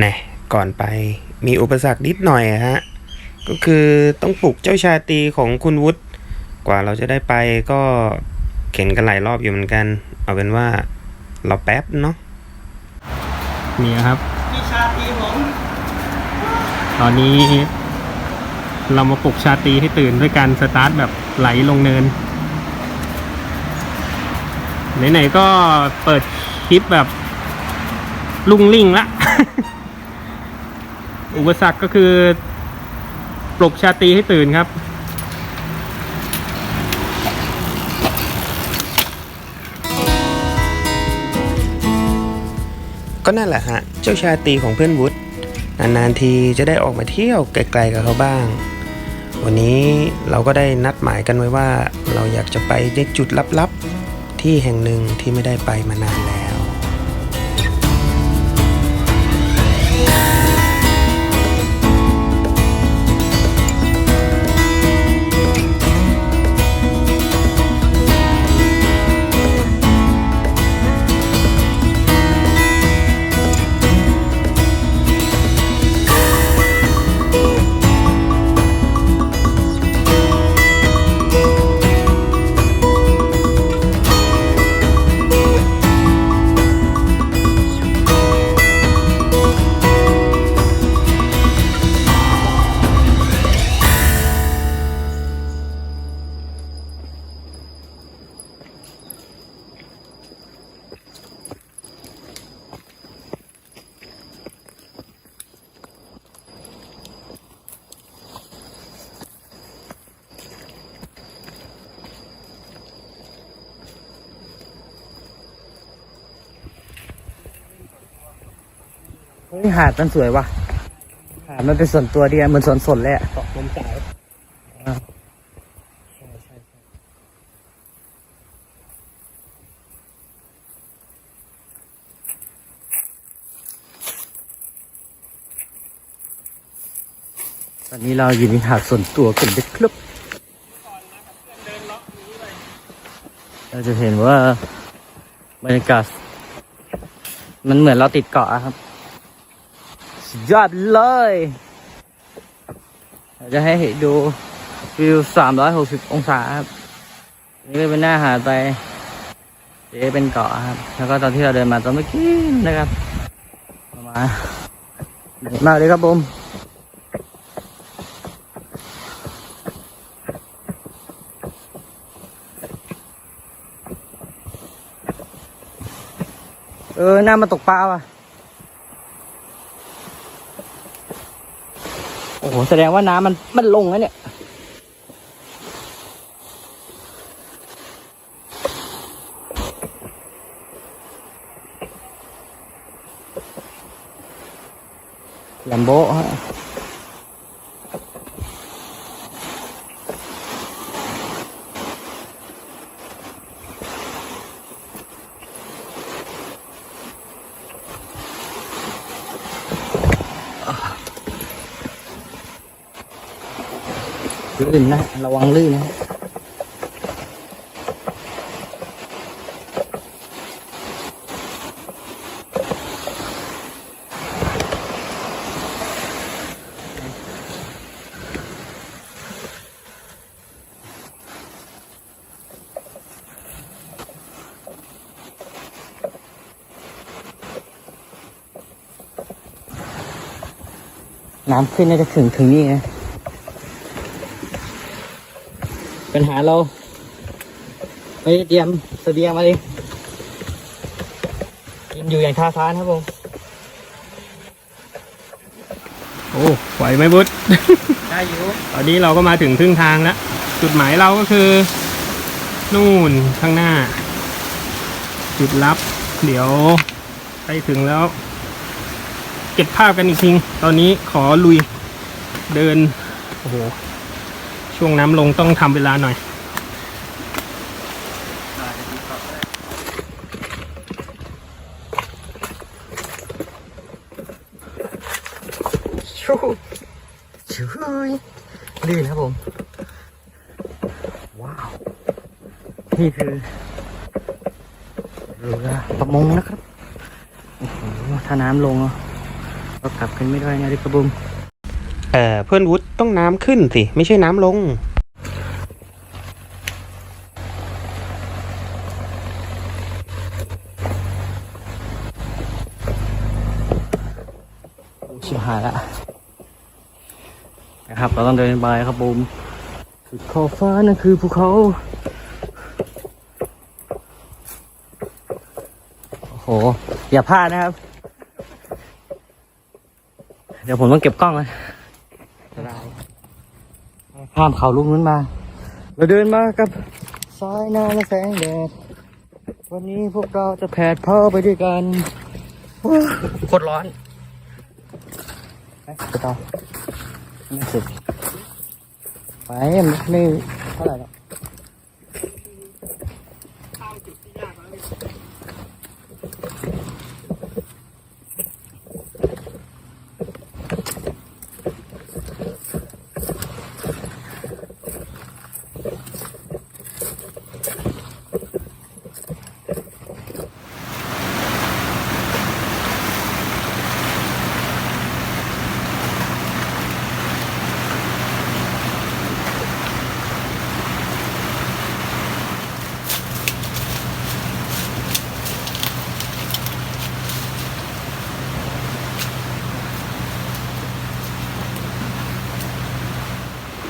แน่ก่อนไปมีอุปสรรคนิดหน่อยอะฮะ ก็คือต้องปลุกเจ้าชาตรีของคุณวุฒิกว่าเราจะได้ไปก็เข็นกันหลายรอบอยู่เหมือนกัน เอาเป็นว่าเราแป๊บเนาะนี่ครับพี่ชาตรีผมตอนนี้ เรามาปลุกชาตรีให้ตื่นด้วยการสตาร์ทแบบไหลลงเนินไหนๆก็เปิดคลิปแบบ ลุงลิงละ อุปสรรคก็คือปลุกชาตีให้ตื่นครับก็นั่นแหละฮะ เจ้าชาตีของเพื่อนวุฒินานๆทีจะได้ออกมาเที่ยวไกลๆกับเขาบ้าง วันนี้เราก็ได้นัดหมายกันไว้ว่า เราอยากจะไปในจุดลับๆ ที่แห่งหนึ่งที่ไม่ได้ไปมานานแล้ว หาดมันสวยว่ะ หาดมันเป็นส่วนตัวดีอะเหมือนสวนสนเลยอะเกาะลมสายตอนนี้เราอยู่ในหาดส่วนตัวกันเด็กครับเราจะเห็นว่าบรรยากาศมันเหมือนเราติดเกาะอะครับ สุดยอดเลยจะให้เห็นดูวิว 360 องศาครับ นี่ก็เป็นหน้าหาดไปเยวเป็นเกาะครับ แล้วก็ตอนที่เราเดินมาตอนเมื่อกี้นะครับ มามาเลยครับผมเออหน้ามาตกปลาว่ะ โอ้โห แสดงว่าน้ำมันมันลงแล้วเนี่ย ลำโบฮะ ลื่นนะ ระวังลื่นนะน้ำขึ้นน่าจะถึงถึงนี่นะ ปัญหาเราไม่ได้เตรียมเสบียงมาเลยกินอยู่อย่างท่าทานครับผม โอ้ไหวไหมบุตรได้อยู่ตอนนี้เราก็มาถึงครึ่งทางแล้ว จุดหมายเราก็คือ นู่นข้างหน้า จุดลับ เดี๋ยวไปถึงแล้ว เก็บภาพกันอีกทีตอนนี้ขอลุยเดิน โอ้โห ช่วงน้ำลงต้องทำเวลาหน่อยชูชูยลื่นครับผม ว้าว นี่คือเรือประมงนะครับ โอ้โห ถ้าน้ำลงก็กลับกันไม่ได้นะดิกระบุม เออเพื่อนวุฒิต้องน้ำขึ้นสิ ไม่ใช่น้ำลง ชิบหายละนะครับ เราต้องเดินไปครับบุมสุดขอบฟ้านั่นคือภูเขาโอ้โห อย่าพลาดนะครับ เดี๋ยวผมต้องเก็บกล้องเลย ข้ามเขาลูกนั้นมา เราเดินมากับสายน้ำและแสงแดด วันนี้พวกเราจะแผดเผาไปด้วยกันโคตรร้อนไปต่อไม่สุดไปไม่เท่าไหร่หรอก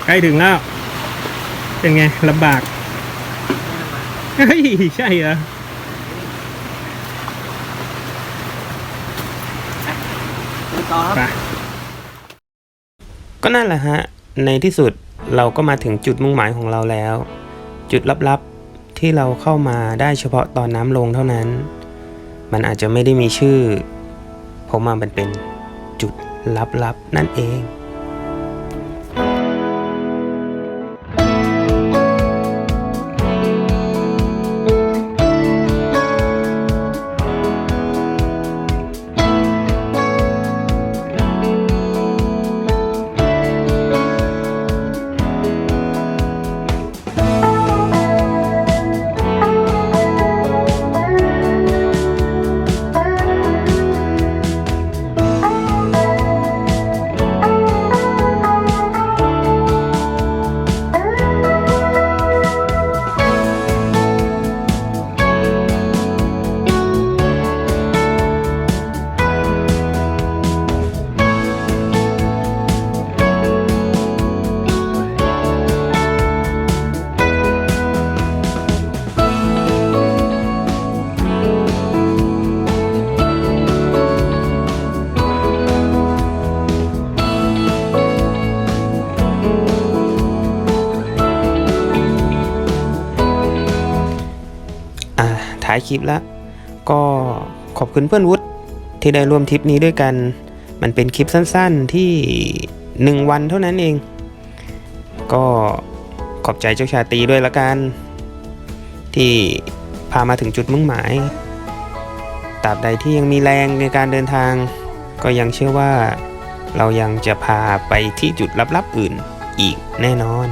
ใกล้ถึงแล้ว เป็นไงลำบากเฮ้ยใช่เหรอต่อครับไปก็นั่นแหละฮะ ในที่สุดเราก็มาถึงจุดมุ่งหมายของเราแล้ว จุดลับๆที่เราเข้ามาได้เฉพาะตอนน้ำลงเท่านั้น มันอาจจะไม่ได้มีชื่อเพราะมันเป็นจุดลับๆนั่นเองายคลิปแล้ว ก็ขอบคุณเพื่อนวุฒิที่ได้ร่วมทริปนี้ด้วยกัน มันเป็นคลิปสั้นๆที่หนึ่งวันเท่านั้นเอง ก็ขอบใจเจ้าชาตีด้วยละกัน ที่พามาถึงจุดมุ่งหมายตราบใดที่ยังมีแรงในการเดินทาง ก็ยังเชื่อว่าเรายังจะพาไปที่จุดลับๆอื่นอีกแน่นอน